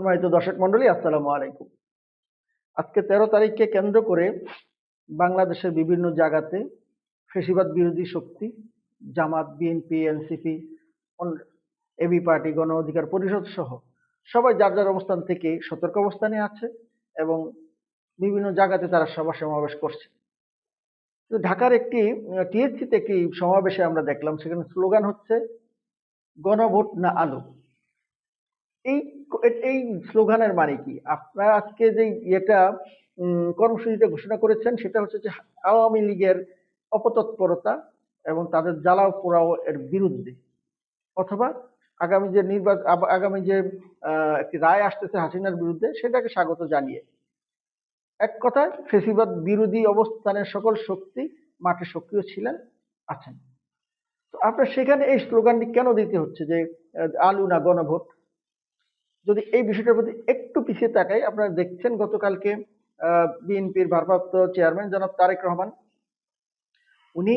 সম্মানিত দর্শক মন্ডলী আসসালামু আলাইকুম। আজকে তেরো তারিখকে কেন্দ্র করে বাংলাদেশের বিভিন্ন জায়গাতে ফেসিবাদ বিরোধী শক্তি, Jamaat, BNP, NCP AB party, Gono Odhikar পরিষদ সহ সবাই যার যার অবস্থান থেকে সতর্ক অবস্থানে আছে এবং বিভিন্ন জায়গাতে তারা সভা সমাবেশ করছে। ঢাকার একটি টিএসসিতে একটি সমাবেশে আমরা দেখলাম, সেখানে স্লোগান হচ্ছে, গণভোট না আলো। এই এই স্লোগানের মানে কি? আপনারা আজকে যে এটা কর্মসূচিটা ঘোষণা করেছেন, সেটা হচ্ছে যে আওয়ামী লীগের অপতৎপরতা এবং তাদের জ্বালাও পোড়াও এর বিরুদ্ধে। অথবা আগামী যে নির্বাচন আগামী যে একটি রায় আসতেছে হাসিনার বিরুদ্ধে, সেটাকে স্বাগত জানিয়ে। এক কথায়, ফেসিবাদ বিরোধী অবস্থানের সকল শক্তি মাঠে সক্রিয় ছিলেন, আছেন। তো আপনার সেখানে এই স্লোগানটি কেন দিতে হচ্ছে যে আলু না গণভোট? যদি এই বিষয়টার প্রতি একটু পিছিয়ে তাকাই, আপনারা দেখছেন গতকালকে বিএনপির ভারপ্রাপ্ত চেয়ারম্যান জনাব তারেক রহমান, উনি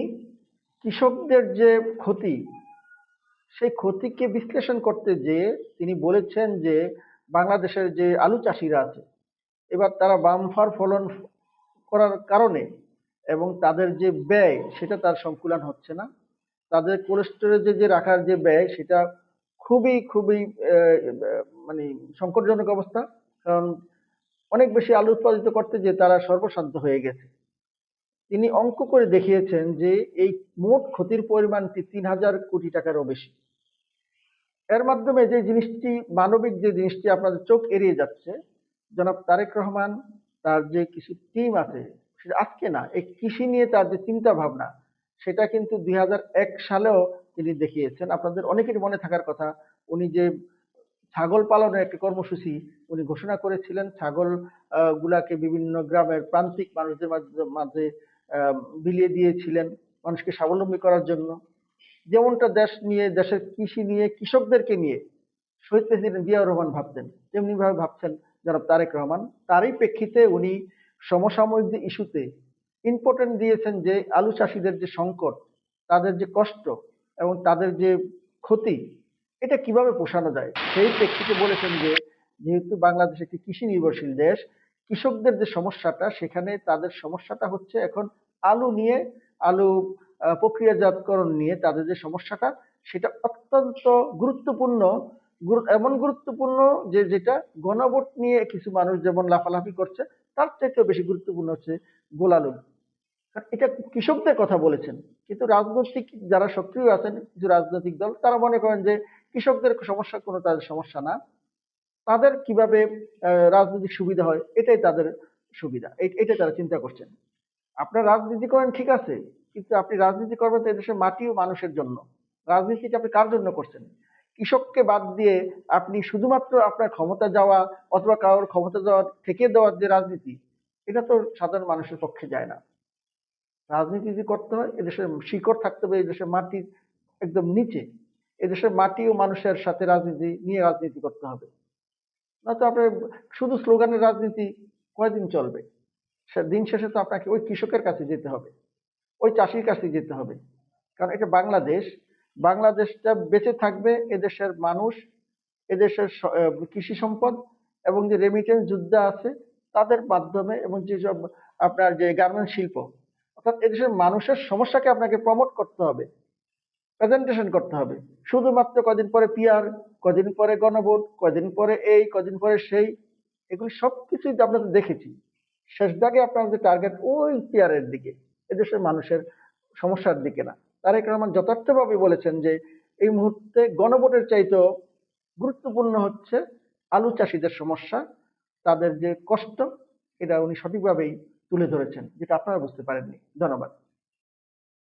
কৃষকদের যে ক্ষতি, সেই ক্ষতিকে বিশ্লেষণ করতে যে তিনি বলেছেন যে বাংলাদেশের যে আলু চাষিরা আছে, এবার তারা বামফার ফলন করার কারণে এবং তাদের যে ব্যয়, সেটা তার সংকুলন হচ্ছে না। তাদের কোল্ড স্টোরেজে যে রাখার যে ব্যয়, সেটা খুবই খুবই মানে সংকটজনক অবস্থা। কারণ অনেক বেশি আলু উৎপাদিত করতে যে তারা সর্বশান্ত হয়ে গেছে। তিনি অঙ্ক করে দেখিয়েছেন যে এই মোট ক্ষতির পরিমাণটি তিন হাজার কোটি টাকারও বেশি। এর মাধ্যমে যে জিনিসটি, মানবিক যে জিনিসটি আপনাদের চোখ এড়িয়ে যাচ্ছে, জনাব তারেক রহমান তার যে কিছু টিম আছে, সেটা আজকে না, এই কৃষি নিয়ে তার যে চিন্তা ভাবনা সেটা কিন্তু দুই হাজার এক সালেও তিনি দেখিয়েছেন। আপনাদের অনেকের মনে থাকার কথা, উনি যে ছাগল পালনের একটি কর্মসূচি উনি ঘোষণা করেছিলেন। ছাগল গুলাকে বিভিন্ন গ্রামের প্রান্তিক মানুষদের মাঝে বিলিয়ে দিয়েছিলেন মানুষকে স্বাবলম্বী করার জন্য। যেমনটা দেশ নিয়ে, দেশের কৃষি নিয়ে, কৃষকদেরকে নিয়ে শহীদ প্রেসিডেন্ট জিয়াউর রহমান ভাবতেন তেমনি ভাবে ভাবছেন জনাব তারেক রহমান। তারই প্রেক্ষিতে উনি সমসাময়িক যে ইস্যুতে ইম্পর্টেন্ট দিয়েছেন যে আলু চাষিদের যে সংকট, তাদের যে কষ্ট এবং তাদের যে ক্ষতি, এটা কীভাবে পোষানো যায়? সেই প্রেক্ষিতে বলেছেন যে, যেহেতু বাংলাদেশ একটি কৃষি নির্ভরশীল দেশ, কৃষকদের যে সমস্যাটা, সেখানে তাদের সমস্যাটা হচ্ছে এখন আলু নিয়ে, আলু প্রক্রিয়াজাতকরণ নিয়ে তাদের যে সমস্যাটা, সেটা অত্যন্ত গুরুত্বপূর্ণ। এমন গুরুত্বপূর্ণ যে, যেটা গণভোট নিয়ে কিছু মানুষ যেমন লাফালাফি করছে, তার থেকেও বেশি গুরুত্বপূর্ণ হচ্ছে গোলালু এটা কৃষকদের কথা বলেছেন। কিন্তু রাজনৈতিক যারা সক্রিয় আছেন, কিছু রাজনৈতিক দল, তারা মনে করেন যে কৃষকদের সমস্যা কোনো তাদের সমস্যা না। তাদের কীভাবে রাজনৈতিক সুবিধা হয়, এটাই তাদের সুবিধা। এটাই তারা চিন্তা করছেন। আপনার রাজনীতি করেন, ঠিক আছে। কিন্তু আপনি রাজনীতি করবেন তো এদেশের মাটি ও মানুষের জন্য। রাজনীতিটা আপনি কার জন্য করছেন? কৃষককে বাদ দিয়ে আপনি শুধুমাত্র আপনার ক্ষমতা যাওয়া অথবা কারোর ক্ষমতা যাওয়া থেকে দেওয়ার যে রাজনীতি, এটা তো সাধারণ মানুষের পক্ষে যায় না। রাজনীতি করতে হয়, এদেশের শিকড় থাকতে হবে, এদেশের মাটির একদম নিচে। এদেশের মাটি ও মানুষের সাথে রাজনীতি, নিয়ে রাজনীতি করতে হবে। না তো আপনার শুধু স্লোগানের রাজনীতি কয়দিন চলবে? দিন শেষে তো আপনাকে ওই কৃষকের কাছে যেতে হবে, ওই চাষির কাছে যেতে হবে। কারণ এটা বাংলাদেশ, বাংলাদেশটা বেঁচে থাকবে এদেশের মানুষ, এদেশের কৃষি সম্পদ এবং যে রেমিটেন্স যুদ্ধ আছে, তাদের মাধ্যমে এবং যেসব আপনার যে গার্মেন্ট শিল্প অর্থাৎ এদেশের মানুষের সমস্যাকে আপনাকে প্রমোট করতে হবে প্রেজেন্টেশন করতে হবে। শুধুমাত্র কদিন পরে পিয়ার কদিন পরে গণভোট কদিন পরে এই কদিন পরে সেই, এগুলি সব কিছুই আমরা দেখেছি। শেষ দাগে আপনার যে টার্গেট ওই পিয়ারের দিকে এদেশের মানুষের সমস্যার দিকে না। তারেক রহমান যথার্থভাবে বলেছেন যে, এই মুহূর্তে গণভোটের চাইতেও গুরুত্বপূর্ণ হচ্ছে আলু চাষিদের সমস্যা, তাদের যে কষ্ট, এটা উনি সঠিকভাবেই তুলে ধরেছেন যেটা আপনারা বুঝতে পারেননি। ধন্যবাদ।